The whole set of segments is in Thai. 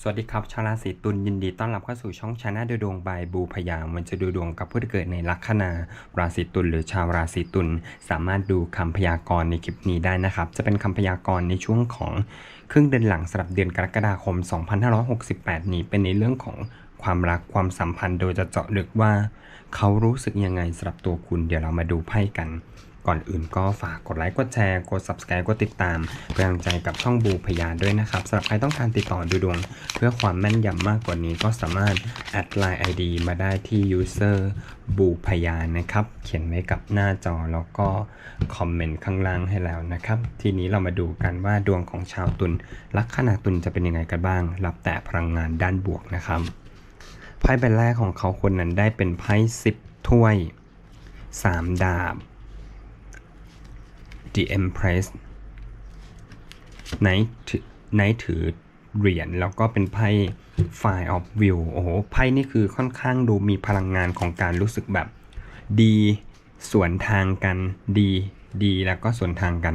สวัสดีครับชาวราศีตุลยินดีต้อนรับเข้าสู่ช่องชาแนลดูดวงบายบูพยามันจะดูดวงกับผู้ที่เกิดในลัคนา ราศีตุลหรือชาวราศีตุลสามารถดูคำพยากรณ์ในคลิปนี้ได้นะครับ จะเป็นคำพยากรณ์ในช่วงของครึ่งเดือนหลังสำหรับเดือนกรกฎาคม 2568 นี้เป็นในเรื่องของความรักความสัมพันธ์โดยจะเจาะลึกว่า เขารู้สึกยังไงสำหรับตัวคุณเดี๋ยวเรามาดูไพ่กัน ก่อนอื่นก็ฝากกดไลค์กดแชร์กด subscribe กดติดตามเป็นกำลังใจกับช่องบูพยาด้วยนะครับสำหรับใครต้องการติดต่อดูดวง เพื่อความแม่นยำมากกว่านี้ก็สามารถแอดไลน์ ID มาได้ที่ user บูพยานะครับ เขียนไว้กับหน้าจอแล้วก็คอมเมนต์ข้างล่างให้แล้วนะครับ ทีนี้เรามาดูกันว่าดวงของชาวตุลลัคนาตุลจะเป็นยังไงกันบ้าง รับแต่พลังงานด้านบวกนะครับไพ่ใบแรกของเขาคนนั้นได้เป็นไพ่10ถ้วย3ดาบ The Empress ไนท์ไนถือเหรียญแล้วก็เป็นไพ่ Fire of View โอ้โห ไพ่นี่คือค่อนข้างดูมีพลังงานของการรู้สึกแบบดีสวนทางกันดีดีแล้วก็สวนทางกัน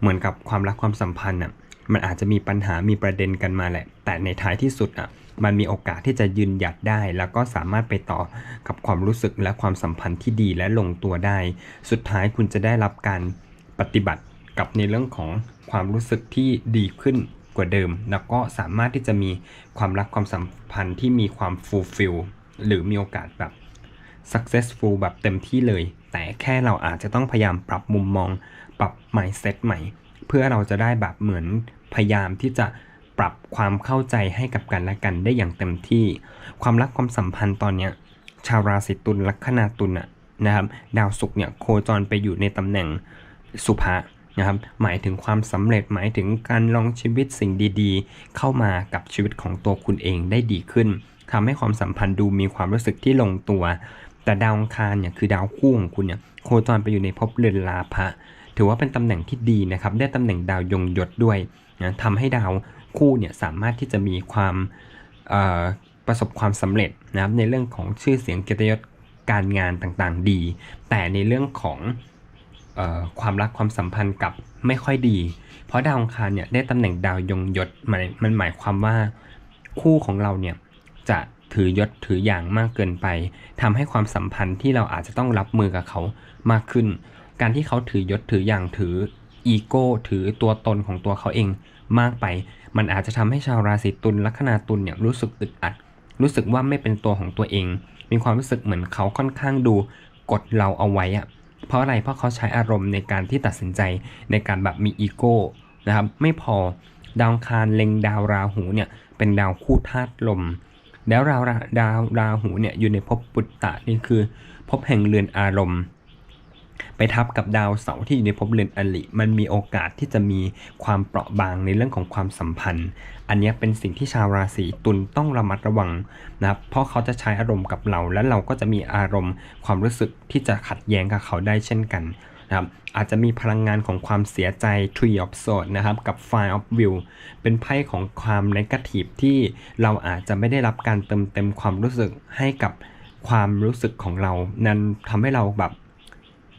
เหมือนกับความรักความสัมพันธ์อะมันอาจจะมีปัญหามีประเด็นกันมาแหละ แต่ในท้ายที่สุดอะมันมีโอกาสที่จะยืนหยัดได้ แล้วก็สามารถไปต่อกับความรู้สึกและความสัมพันธ์ที่ดีและลงตัวได้ สุดท้ายคุณจะได้รับการ ปฏิบัติกับในเรื่องของความรู้สึกที่ดีขึ้นกว่าเดิม แล้วก็สามารถที่จะมีความรักความสัมพันธ์ที่มีความ fulfill หรือมีโอกาสแบบ successful แบบเต็มที่เลย แต่แค่เราอาจจะต้องพยายามปรับมุมมอง ปรับ mindset ใหม่ เพื่อเราจะได้แบบเหมือนพยายามที่จะปรับความเข้าใจให้กับกันและกันได้อย่างเต็มที่ ความรักความสัมพันธ์ตอนเนี้ยชาวราศีตุลลัคนาตุลอะนะครับ ดาวศุกร์เนี่ยโคจรไปอยู่ในตำแหน่ง สุภะนะครับหมายถึงความสำเร็จหมายถึงการลองชีวิตสิ่งดีๆ เข้ามากับชีวิตของตัวคุณเองได้ดีขึ้นทำให้ความสัมพันธ์ดูมีความรู้สึกที่ลงตัว แต่ดาวองคารเนี่ยคือดาวคู่ของคุณเนี่ยโคจรไปอยู่ในภพเรือนลาภะถือว่าเป็นตำแหน่งที่ดีนะครับได้ตำแหน่งดาวยงยศด้วยนะทำให้ดาวคู่เนี่ยสามารถที่จะมีความประสบความสำเร็จนะครับในเรื่องของชื่อเสียงเกียรติยศการงานต่างๆดี แต่ในเรื่องของ ความรักความสัมพันธ์กับไม่ค่อยดี เพราะดาวอังคารเนี่ยได้ตำแหน่งดาวยงยศมันมันหมายความว่าคู่ของเราเนี่ยจะถือยศถืออย่างมากเกินไปทำให้ความสัมพันธ์ที่เราอาจจะต้องรับมือกับเขามากขึ้น การที่เขาถือยศถืออย่างถืออีโก้ถือตัวตนของตัวเขาเองมากไป มันอาจจะทำให้ชาวราศีตุลลัคนาตุลเนี่ยรู้สึกอึดอัด รู้สึกว่าไม่เป็นตัวของตัวเอง มีความรู้สึกเหมือนเขาค่อนข้างดูกดเราเอาไว้อะ เพราะอะไรเพราะเขาใช้อารมณ์ในการที่ตัดสินใจในการแบบมีอีโก้นะครับไม่พอดาวคารเล็งดาวราหูเนี่ยเป็นดาวคู่ธาตุลม แล้วดาวราดาวราหูเนี่ยอยู่ในภพปุตตะนี่คือภพแห่งเรือนอารมณ์ ไปทับกับดาวเสาร์ที่อยู่ในภพเรือนอลิ มันมีโอกาสที่จะมีความเปราะบางในเรื่องของความสัมพันธ์ อันนี้เป็นสิ่งที่ชาวราศีตุลต้องระมัดระวังนะครับเพราะเขาจะใช้อารมณ์กับเรา และเราก็จะมีอารมณ์ความรู้สึกที่จะขัดแย้งกับเขาได้เช่นกันนะครับอาจจะมีพลังงานของความเสียใจ Tree of Swords นะครับ กับ Fire of View เป็นไพ่ของความนกาทีฟที่เราอาจจะไม่ได้รับการเติมเต็มความรู้สึกให้กับความรู้สึกของเรา นั้นทำให้เราแบบ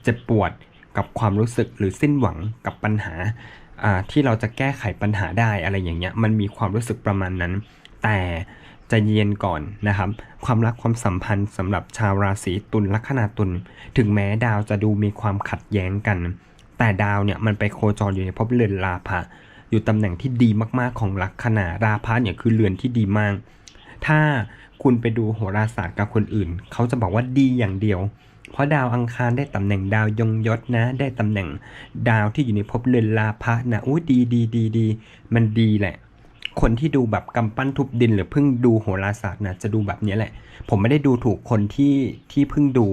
เจ็บปวดกับความรู้สึกหรือสิ้นหวังกับปัญหาที่เราจะแก้ไขปัญหาได้อะไรอย่างเงี้ยมันมีความรู้สึกประมาณนั้น แต่ใจะเย็นก่อนนะครับ ความรักความสัมพันธ์สำหรับชาวราศีตุลลัคนาตุลถึงแม้ดาวจะดูมีความขัดแย้งกัน แต่ดาวเนี่ยมันไปโคจรอยู่ในภพเรือนราภะอยู่ตำแหน่งที่ดีมากๆของลัคนาราภะเนี่ยคือเรือนที่ดีมาก ถ้าคุณไปดูโหราศาสตร์กับคนอื่น เขาจะบอกว่าดีอย่างเดียว เพราะดาวอังคารได้ตำแหน่งดาวยงยศนะ ได้ตำแหน่งดาวที่อยู่ในภพเรือนลาภะนะอุ้ยดีดีดีดีมันดีแหละ คนที่ดูแบบกำปั้นทุบดิน หรือเพิ่งดูโหราศาสตร์นะจะดูแบบนี้แหละ ผมไม่ได้ดูถูกคนที่ที่เพิ่งดู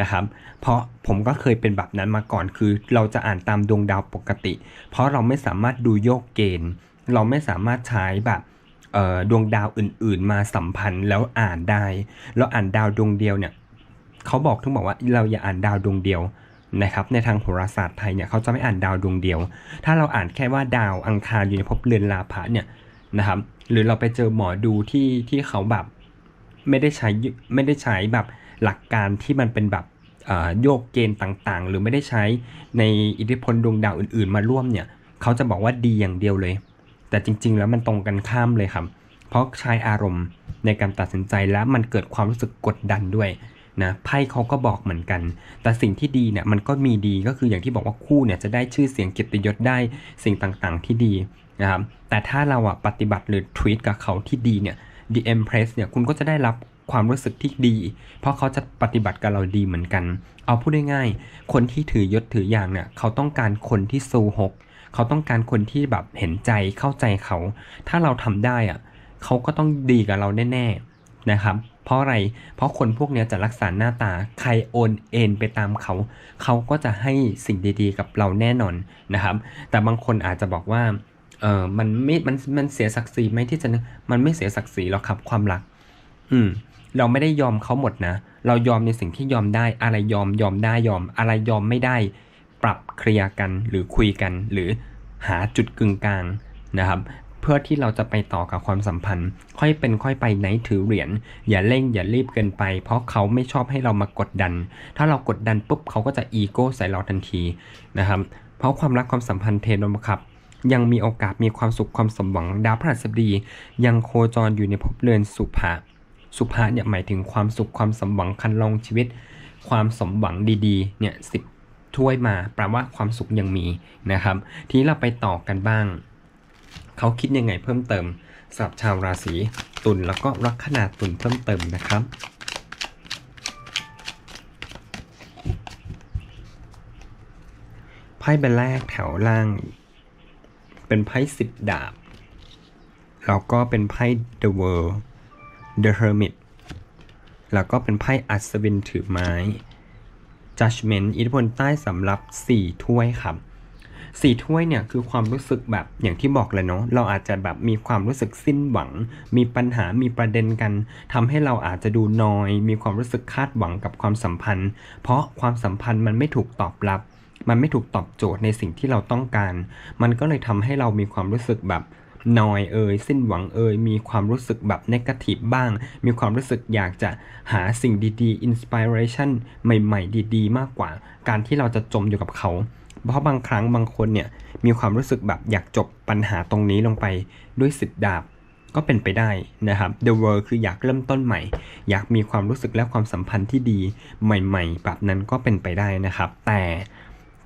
นะครับ เพราะผมก็เคยเป็นแบบนั้นมาก่อนคือ เราจะอ่านตามดวงดาวปกติ เพราะเราไม่สามารถดูโยกเกณฑ์ เราไม่สามารถใช้แบบดวงดาวอื่นๆ มาสัมพันธ์แล้วอ่านได้ แล้วอ่านดาวดวงเดียวเนี่ย เขาบอกทั้งบอกว่าเราอย่าอ่านดาวดวงเดียวนะครับในทางโหราศาสตร์ไทยเนี่ยเขาจะไม่อ่านดาวดวงเดียว ถ้าเราอ่านแค่ว่าดาวอังคารอยู่ในภพเรือนลาภะเนี่ยนะครับหรือเราไปเจอหมอดูที่ที่เขาแบบไม่ได้ใช้ไม่ได้ใช้แบบหลักการที่มันเป็นแบบโยกเกณฑ์ต่างๆ หรือไม่ได้ใช้ในอิทธิพลดวงดาวอื่น ๆ มาร่วมเนี่ยเขาจะบอกว่าดีอย่างเดียวเลย แต่จริง ๆ แล้วมันตรงกันข้ามเลยครับ เพราะใช้อารมณ์ในการตัดสินใจและมันเกิดความรู้สึกกดดันด้วย นะไพ่เขาก็บอกเหมือนกัน แต่สิ่งที่ดีเนี่ยมันก็มีดีก็คืออย่างที่บอกว่าคู่เนี่ยจะได้ชื่อเสียงเกียรติยศได้สิ่งต่างๆที่ดีนะครับแต่ถ้าเราอะปฏิบัติหรือทวีตกับเขาที่ดีเนี่ย The Empress เนี่ยคุณก็จะได้รับความรู้สึกที่ดี เพราะเขาจะปฏิบัติกับเราดีเหมือนกัน เอาพูดง่ายๆคนที่ถือยศถืออย่างเนี่ยเขาต้องการคนที่ซูฮกเขาต้องการคนที่แบบเห็นใจเข้าใจเขา ถ้าเราทำได้อะเขาก็ต้องดีกับเราแน่ๆ นะครับ เพราะอะไร เพราะคนพวกนี้จะรักษาหน้าตา ใครโอนเอ็นไปตามเขา เขาก็จะให้สิ่งดีๆ กับเราแน่นอนนะครับ แต่บางคนอาจจะบอกว่า เออมันไม่ มัน มันเสียศักดิ์ศรีไหมที่จะนึกมันไม่เสียศักดิ์ศรีหรอกครับความรัก อืม เราไม่ได้ยอมเขาหมดนะ เรายอมในสิ่งที่ยอมได้ อะไรยอมยอมได้ยอม อะไรยอมไม่ได้ ปรับเคลียร์กันหรือคุยกันหรือหาจุดกึ่งกลางนะครับ พื่อที่เราจะไปต่อกับความสัมพันธ์ ค่อยเป็นค่อยไปไหนถือเหรียญอย่าเร่งอย่ารีบเกินไป เพราะเขาไม่ชอบให้เรามากดดัน ถ้าเรากดดันปุ๊บเขาก็จะอีโก้ใส่เราทันทีนะครับเพราะความรักความสัมพันธ์เทนนมครับยังมีโอกาสมีความสุขความสมหวังดาวพฤหัสบดียังโคจรอยู่ในภพเรือนสุภะสุภะเนี่ยหมายถึงความสุขความสมหวังคันลองชีวิต ความสมหวังดีๆเนี่ยสิบถ้วยมาแปลว่าความสุขยังมีนะครับ ทีนี้เราไปต่อกันบ้าง เขาคิดยังไงเพิ่มเติมสำหรับชาวราศีตุลแล้วก็ลัคนาตุลเพิ่มเติมนะครับไพ่ใบแรกแถวล่าง เป็นไพ่สิบดาบแล้วก็เป็นไพ่ The World The Hermit แล้วก็เป็นไพ่อัศวินถือไม้ Judgment อิทธิพลใต้สำหรับ 4 ถ้วยครับ สี่ถ้วยเนี่ยคือความรู้สึกแบบอย่างที่บอกเลยเนาะเราอาจจะแบบมีความรู้สึกสิ้นหวัง มีปัญหามีประเด็นกันทำให้เราอาจจะดูนอย มีความรู้สึกคาดหวังกับความสัมพันธ์ เพราะความสัมพันธ์มันไม่ถูกตอบรับ มันไม่ถูกตอบโจทย์ในสิ่งที่เราต้องการ มันก็เลยทำให้เรามีความรู้สึกแบบนอยเอ่ยสิ้นหวังเอ่ยมีความรู้สึกแบบนกาทีฟบ้าง มีความรู้สึกอยากจะหาสิ่งดีๆอินสปิเรชันใหม่ ๆ ดี ๆ มากกว่า การที่เราจะจมอยู่กับเขา เพราะบางครั้งบางคนเนี่ยมีความรู้สึกแบบอยากจบปัญหาตรงนี้ลงไปด้วยสิบดาบก็เป็นไปได้นะครับ The World คืออยากเริ่มต้นใหม่ อยากมีความรู้สึกและความสัมพันธ์ที่ดีใหม่ ๆ แบบนั้นก็เป็นไปได้นะครับ แต่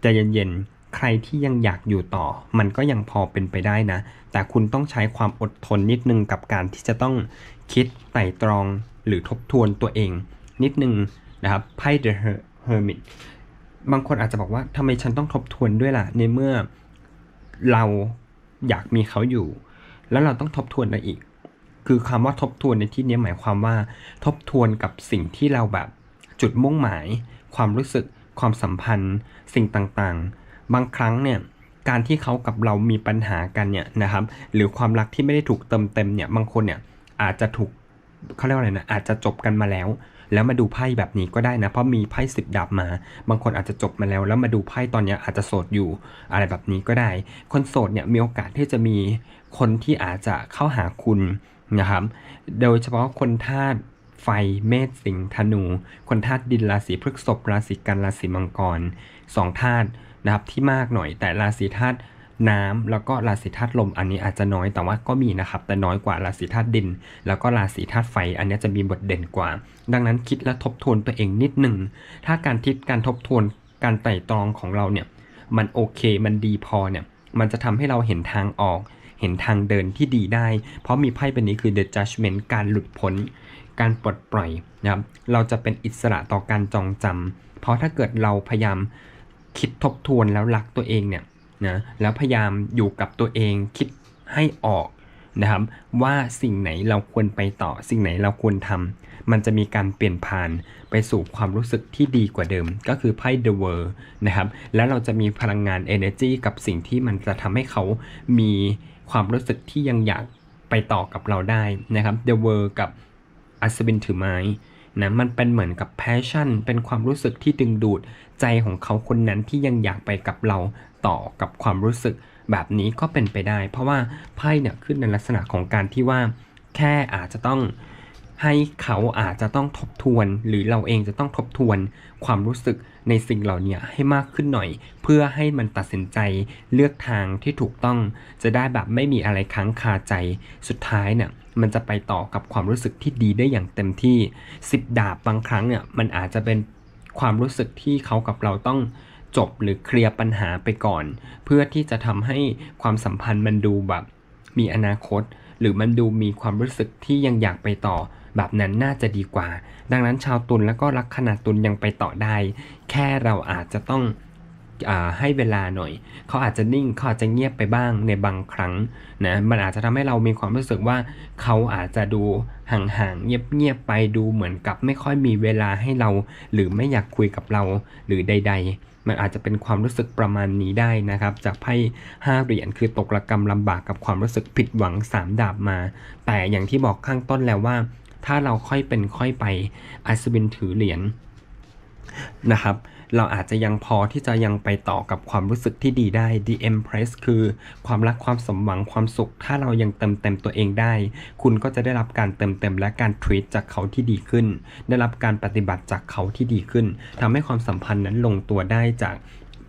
ใจะเย็นๆ ใครที่ยังอยากอยู่ต่อ มันก็ยังพอเป็นไปได้นะ แต่คุณต้องใช้ความอดทนนิดนึงกับการที่จะต้องคิดไต่ตรองหรือทบทวนตัวเอง นิดนึงนะครับไพ่ The Hermit บางคนอาจจะบอกว่าทำไมฉันต้องทบทวนด้วยล่ะ ในเมื่อเราอยากมีเขาอยู่ แล้วเราต้องทบทวนอะไรอีก คือคำว่าทบทวนในที่นี้หมายความว่า ทบทวนกับสิ่งที่เราแบบจุดมุ่งหมาย ความรู้สึก ความสัมพันธ์ สิ่งต่างๆ บางครั้งเนี่ยการที่เขากับเรามีปัญหากันเนี่ยนะครับ หรือความรักที่ไม่ได้ถูกเติมเต็มเนี่ยบางคนเนี่ยอาจจะถูกเขาเรียกว่าอะไรนะอาจจะจบกันมาแล้ว แล้วมาดูไพ่แบบนี้ก็ได้นะ เพราะมีไพ่สิบดาบมา บางคนอาจจะจบมาแล้ว แล้วมาดูไพ่ตอนนี้อาจจะโสดอยู่ อะไรแบบนี้ก็ได้ คนโสดเนี่ยมีโอกาสที่จะมีคนที่อาจจะเข้าหาคุณนะครับ โดยเฉพาะคนธาตุไฟเมษสิงห์ธนู คนธาตุดินราศีพฤษภราศีกันราศีมังกรสองธาตุนะครับที่มากหน่อยแต่ราศีธาตุ น้ำแล้วก็ราศีธาตุลมอันนี้อาจจะน้อยแต่ว่าก็มีนะครับ แต่น้อยกว่าราศีธาตุดิน แล้วก็ราศีธาตุไฟ อันนี้จะมีบทเด่นกว่า ดังนั้นคิดและทบทวนตัวเองนิดหนึ่งถ้าการคิดการทบทวนการไต่ตรองของเราเนี่ยมันโอเคมันดีพอเนี่ยมันจะทำให้เราเห็นทางออก เห็นทางเดินที่ดีได้ เพราะมีไพ่เป็นนี้คือ the judgment การหลุดพ้น การปลดปล่อยนะครับเราจะเป็นอิสระต่อการจองจำเพราะถ้าเกิดเราพยายามคิดทบทวนแล้วรักตัวเองเนี่ย นะแล้วพยายามอยู่กับตัวเองคิดให้ออกนะครับว่าสิ่งไหนเราควรไปต่อ สิ่งไหนเราควรทำมันจะมีการเปลี่ยนผ่านไปสู่ความรู้สึกที่ดีกว่าเดิม ก็คือไพ่ The World นะครับแล้วเราจะมีพลังงาน energy กับสิ่งที่มันจะทำให้เขามีความรู้สึกที่ยังอยากไปต่อกับเราได้นะครับ The World กับอัศวินถือไม้นะมันเป็นเหมือนกับ passion เป็นความรู้สึกที่ดึงดูดใจของเขาคนนั้นที่ยังอยากไปกับเรา ต่อกับความรู้สึก แบบนี้ก็เป็นไปได้ เพราะว่าไพ่เนี่ยขึ้นในลักษณะของการที่ว่า แค่อาจจะต้องให้เขาอาจจะต้องทบทวน หรือเราเองจะต้องทบทวนความรู้สึกในสิ่งเหล่านี้ให้มากขึ้นหน่อย เพื่อให้มันตัดสินใจเลือกทางที่ถูกต้อง จะได้แบบไม่มีอะไรค้างคาใจสุดท้ายเนี่ยมันจะไปต่อกับความรู้สึกที่ดีได้อย่างเต็มที่สิบดาบบางครั้งเนี่ยมันอาจจะเป็นความรู้สึกที่เขากับเราต้อง จบหรือเคลียร์ปัญหาไปก่อน เพื่อที่จะทำให้ความสัมพันธ์มันดูแบบมีอนาคต หรือมันดูมีความรู้สึกที่ยังอยากไปต่อ แบบนั้นน่าจะดีกว่า ดังนั้นชาวตุลแล้วก็ลัคนาตุลยังไปต่อได้ แค่เราอาจจะต้องอให้เวลาหน่อย เขาอาจจะนิ่งเขาอาจจะเงียบไปบ้างในบางครั้งนะมันอาจจะทำให้เรามีความรู้สึกว่า เขาอาจจะดูห่างๆเงียบๆไปดูเหมือนกับไม่ค่อยมีเวลาให้เรา หรือไม่อยากคุยกับเราหรือใด ๆ มันอาจจะเป็นความรู้สึกประมาณนี้ได้นะครับ จากไพ่ห้าเหรียญคือตกระกรรมลำบากกับความรู้สึกผิดหวังสามดาบมา แต่อย่างที่บอกข้างต้นแล้วว่า ถ้าเราค่อยเป็นค่อยไปอัศวินถือเหรียญนะครับ เราอาจจะยังพอที่จะยังไปต่อกับความรู้สึกที่ดีได้ The Empress คือความรักความสมหวังความสุข ถ้าเรายังเติมเต็มตัวเองได้ คุณก็จะได้รับการเติมเต็มและการทรีตจากเขาที่ดีขึ้น ได้รับการปฏิบัติจากเขาที่ดีขึ้นทำให้ความสัมพันธ์นั้นลงตัวได้จาก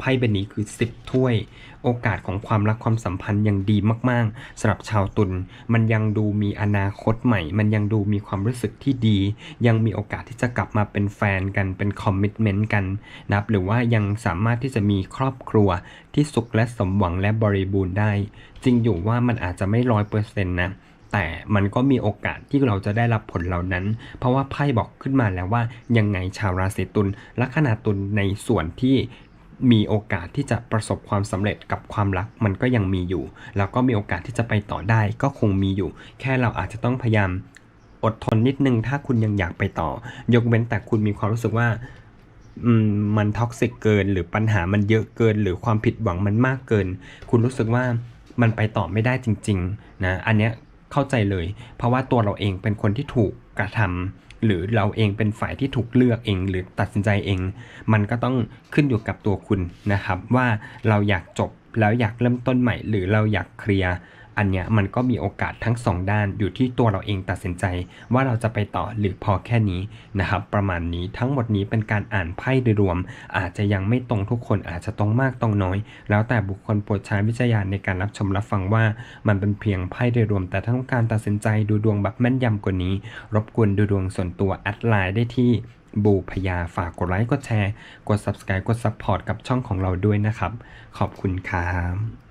ไพ่ใบนี้คือ 10 ถ้วย โอกาสของความรักความสัมพันธ์ยังดีมากๆสำหรับชาวตุลมันยังดูมีอนาคตใหม่ มันยังดูมีความรู้สึกที่ดี ยังมีโอกาสที่จะกลับมาเป็นแฟนกันเป็นคอมมิ t เมนต์กันนะครับหรือว่ายังสามารถที่จะมีครอบครัวที่สุขและสมหวังและบริบูรณ์ได้ จริงอยู่ว่ามันอาจจะไม่ร้อยเปอร์เซ็นต์นะแต่มันก็มีโอกาสที่เราจะได้รับผลเหล่านั้น เพราะว่าไพ่บอกขึ้นมาแล้วว่ายังไงชาวราศีตุลลัคนาตุลในส่วนที่ มีโอกาสที่จะประสบความสำเร็จกับความรักมันก็ยังมีอยู่ แล้วก็มีโอกาสที่จะไปต่อได้ก็คงมีอยู่ แค่เราอาจจะต้องพยายามอดทนนิดนึง ถ้าคุณยังอยากไปต่อ ยกเว้นแต่คุณมีความรู้สึกว่ามันท็อกซิกเกิน หรือปัญหามันเยอะเกิน หรือความผิดหวังมันมากเกิน คุณรู้สึกว่ามันไปต่อไม่ได้จริง ๆ นะ อันเนี้ยเข้าใจเลย เพราะว่าตัวเราเองเป็นคนที่ถูกกระทำ หรือเราเองเป็นฝ่ายที่ถูกเลือกเองหรือตัดสินใจเอง มันก็ต้องขึ้นอยู่กับตัวคุณนะครับ ว่าเราอยากจบแล้วอยากเริ่มต้นใหม่ หรือเราอยากเคลียร์ อันเนี้ยมันก็มีโอกาสทั้งสองด้านอยู่ที่ตัวเราเองตัดสินใจ ว่าเราจะไปต่อหรือพอแค่นี้นะครับประมาณนี้ทั้งหมดนี้เป็นการอ่านไพ่โดยรวม อาจจะยังไม่ตรงทุกคนอาจจะตรงมากตรงน้อย แล้วแต่บุคคลโปรดใช้วิจารณญาณในการรับชมรับฟังว่ามันเป็นเพียงไพ่โดยรวม แต่ถ้าต้องการตัดสินใจดูดวงแบบแม่นยำกว่านี้ รบกวนดูดวงส่วนตัวแอดไลน์ได้ที่บูพยาฝากกดไลค์กดแชร์ กด subscribe กด support กับช่องของเราด้วยนะครับ ขอบคุณครับ